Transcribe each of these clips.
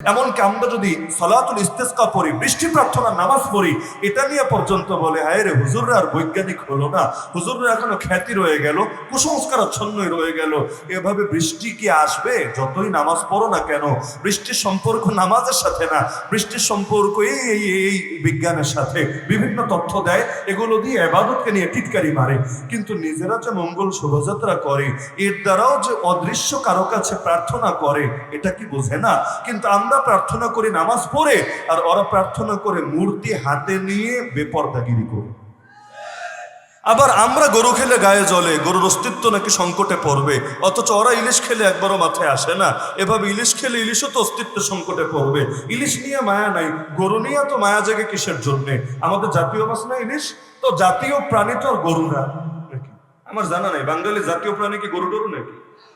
এমনকি আমরা যদি সলাতুল ইস্তেস্কা পড়ি, বৃষ্টি প্রার্থনা, নামাজ পড়ি, এটা নিয়ে পর্যন্ত বলে, হায় রে, হুজুররা আর বৈজ্ঞানিক হলো না। হুজুররা এখনও খ্যাতি রয়ে গেল কুসংস্কার আচ্ছন্নই রয়ে গেল। এভাবে বৃষ্টি কি আসবে? যতই নামাজ পড়ো না কেন, বৃষ্টির সম্পর্ক নামাজের সাথে না। বৃষ্টির সম্পর্ক এই এই এই বিজ্ঞানের সাথে। বিভিন্ন তথ্য দেয়, এগুলো দিয়ে এবাদতকে নিয়ে টিটকারি মারে। কিন্তু নিজেরা যে মঙ্গল শোভাযাত্রা করে, এর দ্বারাও যে অদৃশ্য কারও কাছে প্রার্থনা করে, এটা কি বোঝে না? কিন্তু আমরা প্রার্থনা করি নামাজ পড়ে আর ওরা প্রার্থনা করে মূর্তি হাতে নিয়ে বেপরদাগিরি করে আবার আমরা গরু খেলে গায়ে জ্বলে গরুর অস্তিত্ব নাকি সংকটে পড়বে? অথচ ওরা ইলিশ খেলে একবারও মাথায় আসে না। এভাবে ইলিশ খেলে ইলিশও তো অস্তিত্ব সংকটে পড়বে। ইলিশ নিয়ে মায়া নাই, গরু নিয়ে তো মায়া জাগে কিসের জন্যে? আমাদের জাতীয় মাছ না ইলিশ? তো জাতীয় প্রাণী তো আর গরু না? আমার জানা নাই, বাঙালি জাতীয় প্রাণী কি গরু টরু নাকি?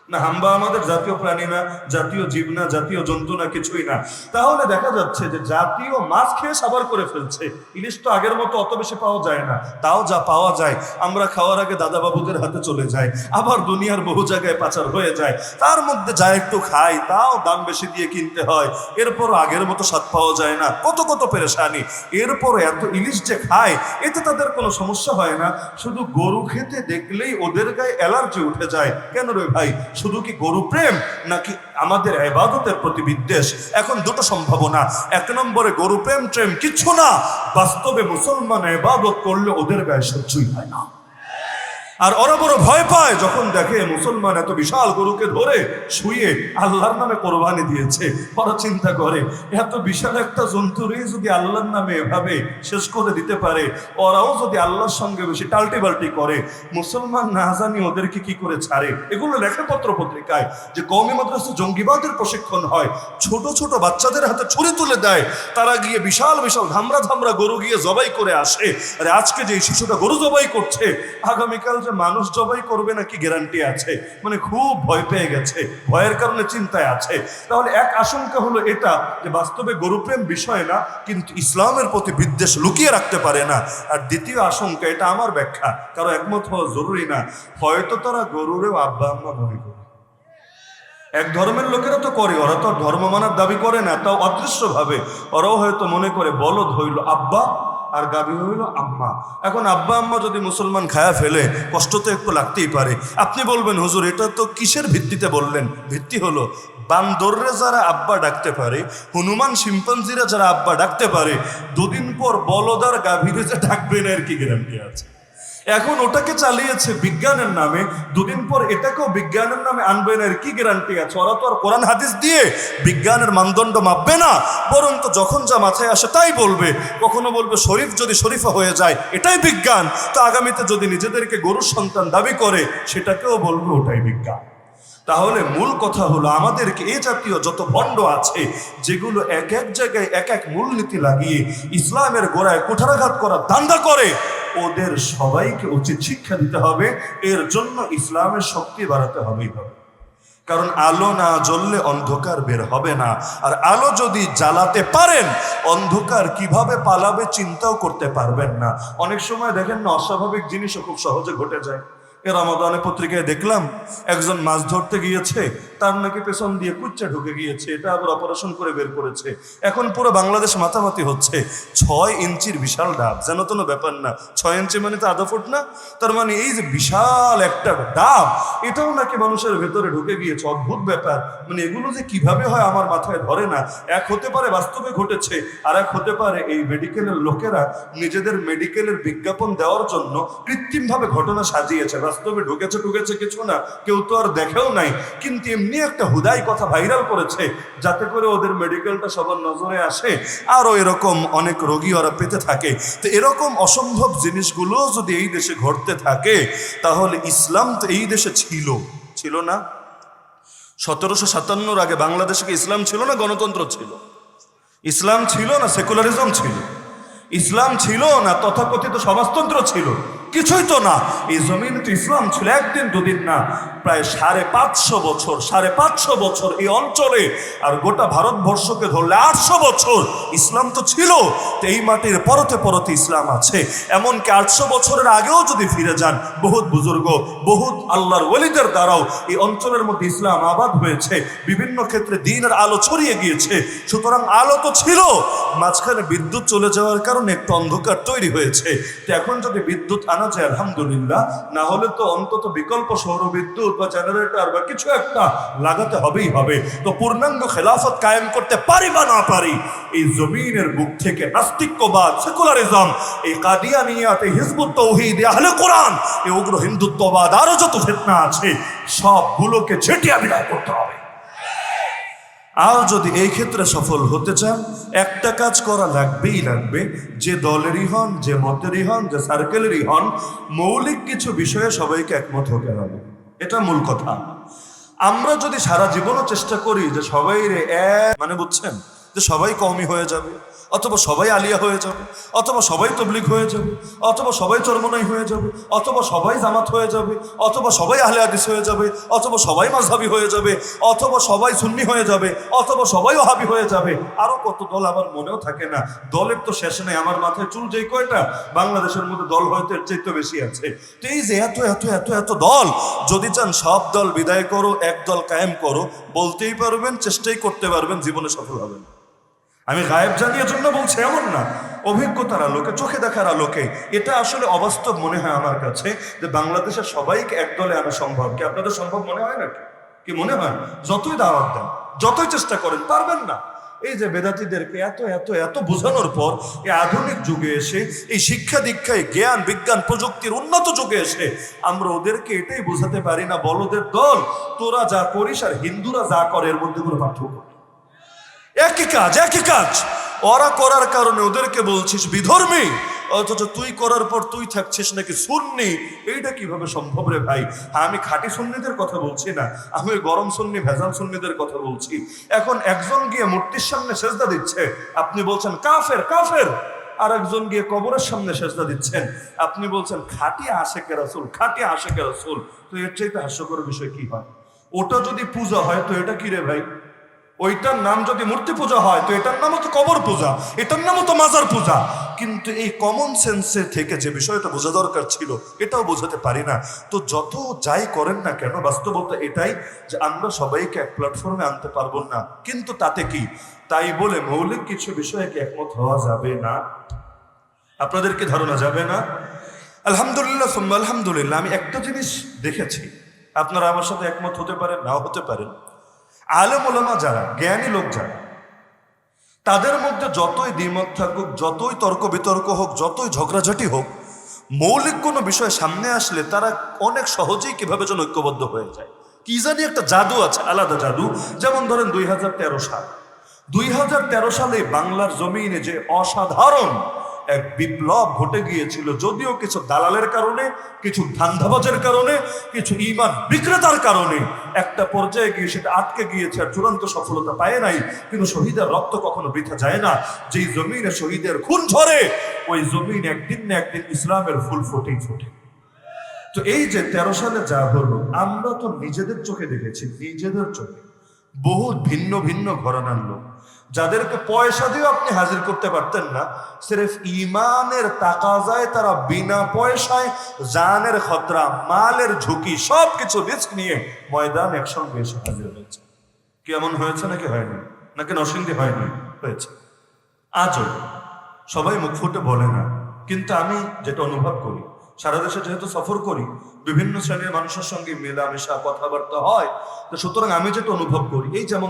না, হাম্বা আমাদের জাতীয় প্রাণী না, জাতীয় জীব না, জাতীয় জন্তু না, কিছুই না। তাহলে দেখা যাচ্ছে যে জাতীয় মাছ খেয়ে সাবার করে ফেলছে। ইলিশ তো আগের মতো অত বেশি পাওয়া যায় না, তাও যা পাওয়া যায়, আমরা খাওয়ার আগে দাদা বাবুদের হাতে চলে যাই আবার দুনিয়ার বহু জায়গায় পাচার হয়ে যায়। তার মধ্যে যা একটু খাই, তাও দাম বেশি দিয়ে কিনতে হয়। এরপর আগের মতো স্বাদ পাওয়া যায় না, কত কত পেরেশানি। এরপর এত ইলিশ যে খায়, এতে তাদের কোনো সমস্যা হয় না। শুধু গরু খেতে দেখলেই ওদের গায়ে অ্যালার্জি উঠে যায়। কেন রে ভাই? শুধু কি গরু প্রেম নাকি আমাদের এবাদতের প্রতি বিদ্বেষ? এখন দুটো সম্ভাবনা। এক নম্বরে গরু প্রেম ট্রেম কিছু না। বাস্তবে মুসলমান এবাদত করলে ওদের ব্যয় সহ্যই হয় না। আর ওরা বড় ভয় পায় যখন দেখে মুসলমান এত বিশাল গরুকে ধরে শুয়ে আল্লাহর নামে কোরবানি দিয়েছে। ওরা চিন্তা করে, এত বিশাল একটা জন্তুরই যদি আল্লাহর নামে এভাবে শেষ করে দিতে পারে, ওরাও যদি আল্লাহর সঙ্গে বেশি টাল্টি বাল্টি করে, মুসলমান না জানি ওদেরকে কি করে ছাড়ে। এগুলো লেখে পত্র পত্রিকায় যে কৌমি মাদ্রাসা জঙ্গিবাদের প্রশিক্ষণ হয়, ছোট ছোট বাচ্চাদের হাতে ছুরি তুলে দেয়, তারা গিয়ে বিশাল বিশাল ধামরা ধামরা গরু গিয়ে জবাই করে আসে। আরে আজকে যে শিশুটা গরু জবাই করছে, আগামীকাল যে মানুষ জবাই করবে নাকি গ্যারান্টি আছে? মানে খুব ভয় পেয়ে গেছে, ভয়ের কারণে চিন্তায় আছে। তাহলে এক আশঙ্কা হলো এটা, যে বাস্তবে গরুপ্রেম বিষয় না, কিন্তু ইসলামের প্রতি বিদ্বেষ লুকিয়ে রাখতে পারে না। আর দ্বিতীয় আশঙ্কা, এটা আমার ব্যাখ্যা, কারও একমত হওয়া জরুরি না। হয়তো তারা গরুরেও আব্বা আম্মা মনে করে। এক ধর্মের লোকেরা তো করে, ওরা তো ধর্ম মানার দাবি করে না, তাও অদৃশ্য ভাবে ওরাও হয়তো মনে করে, বলদ হইল আব্বা আর গাবি হইল আম্মা। এখন আব্বা আম্মা যদি মুসলমান খায়া ফেলে, কষ্ট তো একটু লাগতেই পারে। আপনি বলবেন, হুজুর, এটা তো কিসের ভিত্তিতে বললেন? ভিত্তি হলো, বান্দররে যারা আব্বা ডাকতে পারে, হনুমান শিম্পাঞ্জিরা যারা আব্বা ডাকতে পারে, দুদিন পর বলদার গাভীরে যে ডাকবেন আর কি গ্যারান্টি আছে। এখন ওটাকে চালিয়েছে বিজ্ঞানের নামে, দুদিন পর এটাকেও বিজ্ঞানের নামে আনবে না, এর কি গ্যারান্টি আছে? ওরা তো আর কোরআন, হাদিস দিয়ে বিজ্ঞানের মানদণ্ড মাপবে না, বরং তো যখন যা মাথায় আসে তাই বলবে। কখনো বলবে, শরীফ যদি শরীফা হয়ে যায়, এটাই বিজ্ঞান। তো আগামীতে যদি নিজেদেরকে গরুর সন্তান দাবি করে, সেটাকেও বলবে ওটাই বিজ্ঞান। তাহলে মূল কথা হলো, আমাদেরকে এ জাতীয় যত ভণ্ড আছে, যেগুলো এক এক জায়গায় এক এক মূলনীতি লাগিয়ে ইসলামের গোড়ায় কুঠারাঘাত করার দান্দা করে ওদের সবাইকে উচিত শিক্ষা দিতে হবে। এর জন্য ইসলামের শক্তি বাড়াতে হবেই হবে। কারণ আলো না জ্বললে অন্ধকার বের হবে না। আর আলো যদি জ্বালাতে পারেন, অন্ধকার কীভাবে পালাবে চিন্তাও করতে পারবেন না। অনেক সময় দেখেন না, অস্বাভাবিক জিনিসও খুব সহজে ঘটে যায়। এ রমাদানে পত্রিকায় দেখলাম, একজন মাছ ধরতে গিয়েছে, তার নাকি পেছন দিয়ে কুচ্চা ঢুকে গিয়েছে, এটা আবার অপারেশন করে বের করেছে। এখন পুরো বাংলাদেশ মাতামাতি হচ্ছে, ছয় ইঞ্চির বিশাল ডাব, যেন কোনো ব্যাপার না, ছয় ইঞ্চি মানে তো আধা ফুট না? তার মানে এই যে বিশাল একটা ডাব, এটাও নাকি মানুষের ভেতরে ঢুকে গিয়েছে, অদ্ভুত ব্যাপার। মানে এগুলো যে কীভাবে হয় আমার মাথায় ধরে না। এক হতে পারে বাস্তবে ঘটেছে, আর এক হতে পারে এই মেডিকেলের লোকেরা নিজেদের মেডিকেলের বিজ্ঞাপন দেওয়ার জন্য কৃত্রিমভাবে ঘটনা সাজিয়েছে বাস্তবে ঢুকেছে ঢুকেছে কিছু না, কেউ তো আর দেখেও নাই। কিন্তু এমনি একটা হুদাই কথা ভাইরাল করেছে, যাতে করে ওদের মেডিকেলটা সবার নজরে আসে। আরও এরকম অনেক রোগী ওরা পেতে থাকে। তো এরকম অসম্ভব জিনিসগুলো যদি এই দেশে ঘটতে থাকে, তাহলে ইসলাম তো এই দেশে ছিল। ছিল না? সতেরোশো সাতান্নর আগে বাংলাদেশে কি ইসলাম ছিল না, গণতন্ত্র ছিল? ইসলাম ছিল না, সেকুলারিজম ছিল। ইসলাম ছিল না, তথাকথিত সমাজতন্ত্র ছিল। কিছুই তো না। এই জমিন তো ইসলাম ছিল একদিন দুদিন না, প্রায় সাড়ে পাঁচশো বছর, সাড়ে পাঁচশো বছর এই অঞ্চলে। আর গোটা ভারতবর্ষকে ধরলে আটশো বছর। ইসলাম তো ছিল, তো এই মাটির পরতে পরতে ইসলাম আছে। এমনকি আটশো বছরের আগেও যদি ফিরে যান, বহুত বুজুর্গ, বহুত আল্লাহর ওলিদের দ্বারাও এই অঞ্চলের মধ্যে ইসলাম আবাদ হয়েছে, বিভিন্ন ক্ষেত্রে দিনের আলো ছড়িয়ে গিয়েছে। সুতরাং আলো তো ছিল, মাঝখানে বিদ্যুৎ চলে যাওয়ার কারণে একটু অন্ধকার তৈরি হয়েছে। তো এখন যদি বিদ্যুৎ আনা যায়, আলহামদুলিল্লাহ, না হলে তো অন্তত বিকল্প সৌর বিদ্যুৎ বা জেনারেটর বা কিছু একটা লাগাতে হবেই হবে। তো পূর্ণাঙ্গ খেলাফত কায়েম করতে পারি বা না পারি, এই জমিনের বুক থেকে নাস্তিক্যবাদ, সেকুলারিজম, এই কাদিয়ানিয়াত হিজবুত তৌহিদ, আহলে কোরআন, এই উগ্র হিন্দুত্ববাদ, আরও যত ফেতনা আছে, সবগুলোকে ছেটিয়া বিদায় করতে হবে। আর যদি এই ক্ষেত্রে সফল হতে চান, একটা কাজ করা লাগবেই লাগবে, যে দলেরই হন, যে মতেরই হন, যে সার্কেলেরই হন, মৌলিক কিছু বিষয়ে সবাইকে একমত হতে হবে। এটা মূল কথা। আমরা যদি সারা জীবনও চেষ্টা করি যে সবাই রে এক মানে বুঝছেন? যে সবাই কমই হয়ে যাবে, অথবা সবাই আলিয়া হয়ে যাবে, অথবা সবাই তবলিক হয়ে যাবে, অথবা সবাই চরমনাই হয়ে যাবে, অথবা সবাই জামাত হয়ে যাবে, অথবা সবাই আহলে হাদিস হয়ে যাবে, অথবা সবাই মাঝহাবি হয়ে যাবে, অথবা সবাই সুন্নি হয়ে যাবে, অথবা সবাই ওহাবি হয়ে যাবে। আরও কত দল আমার মনেও থাকে না, দলের তো শেষ নেই, আমার মাথায় চুল যেই কয়টা, বাংলাদেশের মধ্যে দল হয়তো এর চাইতে বেশি আছে। তো এই যে এত এত এত এত দল, যদি চান সব দল বিদায় করো, এক দল কায়েম করো, বলতেই পারবেন, চেষ্টাই করতে পারবেন, জীবনে সফল হবেন। আমি গায়েব জানিয়ে জন্য বলছি, এমন না। অভিজ্ঞতার আলোকে, চোখে দেখার আলোকে, এটা আসলে অবাস্তব মনে হয় আমার কাছে যে বাংলাদেশের সবাইকে এক দলে আনা সম্ভব। কি আপনাদের সম্ভব মনে হয় নাকি? কি মনে হয়? যতই দাওয়াত দেন, যতই চেষ্টা করেন, পারবেন না। এই যে বেদাতিদেরকে এত এত এত বোঝানোর পর এই আধুনিক যুগে এসে, এই শিক্ষা দীক্ষায় জ্ঞান, বিজ্ঞান প্রযুক্তির উন্নত যুগে এসে, আমরা ওদেরকে এটাই বোঝাতে পারি না, বলদের দল, তোরা যা করিস আর হিন্দুরা যা করে, এর মধ্যে কোনো পার্থক্য। একই কাজ একই কাজ। ওরা করার কারণে ওদেরকে বলছিস বিধর্মী অথচ তুই করার পর তুই থাকছিস নাকি সুন্নি? এইটা কীভাবে সম্ভব রে ভাই? হ্যাঁ, আমি খাঁটি সুন্নিদের কথা বলছি না আমি গরম সুন্নি ভেজাল সুন্নিদের কথা বলছি। এখন একজন গিয়ে মূর্তির সামনে সেজদা দিচ্ছে আপনি বলছেন কাফের কাফের। আর একজন গিয়ে কবরের সামনে সেজদা দিচ্ছেন আপনি বলছেন খাঁটি আশেকে রাসুল খাঁটি আশেকে রাসুল। তো এর চাইতে হাস্যকর বিষয় কি হয় ওটা যদি পূজা হয় তো এটা কি রে ভাই? ওইটার নাম যদি মূর্তি পূজা হয়, তো এটার নামও তো কবর পূজা, এটার নামও তো মাজার পূজা। কিন্তু এই কমন সেন্সে থেকে যে বিষয়টা বোঝা দরকার ছিল, এটাও বোঝাতে পারি না। তো যত যাই করেন না কেন, বাস্তবতা এটাই যে আমরা সবাইকে এক প্ল্যাটফর্মে আনতে পারব না। কিন্তু তাতে কি? তাই বলে মৌলিক কিছু বিষয়ে কি একমত হওয়া যাবে না। আপনাদের কি ধারণা যাবে না? আলহামদুলিল্লাহ আলহামদুলিল্লাহ, আমি একটা জিনিস দেখেছি। আপনারা আমার সাথে একমত হতে পারেন, নাও হতে পারেন। আলেম যারা, জ্ঞানী লোক যারা, তাদের মধ্যে যতই দ্বিমত থাকুক, যতই তর্ক বিতর্ক হোক, যতই ঝগড়াঝাটি হোক, মৌলিক কোনো বিষয় সামনে আসলে তারা অনেক সহজেই কীভাবে যেন ঐক্যবদ্ধ হয়ে যায়। কি জানি একটা জাদু আছে, আলাদা জাদু। যেমন ধরেন দুই হাজার তেরো সাল। দুই হাজার তেরো সালে বাংলার জমিনে যে অসাধারণ এক বিপ্লব ঘটে গিয়েছিল। যদিও কিছু দালালের কারণে, কিছু ধান্দাবাজের কারণে, কিছু ইমান বিক্রেতার কারণে একটা পর্যায়ে গিয়ে সেটা আটকে গিয়েছে আর চূড়ান্ত সফলতা পায় নাই। কিন্তু শহীদের রক্ত কখনো বৃথা যায় না। যেই জমিনে শহীদের খুন ঝরে, ওই জমিন একদিন না একদিন ইসলামের ফুল ফোটেই ফোটে। তো এই যে তেরো সালে যা হলো, আমরা তো নিজেদের চোখে দেখেছি, নিজেদের চোখে। বহু ভিন্ন ভিন্ন ঘরানার লোক। যাদেরকে পয়সা দিয়েও আপনি হাজির করতে পারতেন না, সিরেফ ইমানের তাকাজায় তারা বিনা পয়সায় জানের খতরা, মালের ঝুঁকি সব কিছু রিস্ক নিয়ে ময়দান একসঙ্গে এসে হাজির হয়েছে। কেমন হয়েছে নাকি হয়নি? নাকি নসিন্দি হয়নি? হয়েছে। আজও সবাই মুখ ফুটে বলে না, কিন্তু আমি যেটা অনুভব করি সারা দেশে যেহেতু সফর করি, বিভিন্ন শ্রেণির মানুষের সঙ্গে মেলামেশা, কথাবার্তা হয়, তো সুতরাং আমি যেটা অনুভব করি, এই যেমন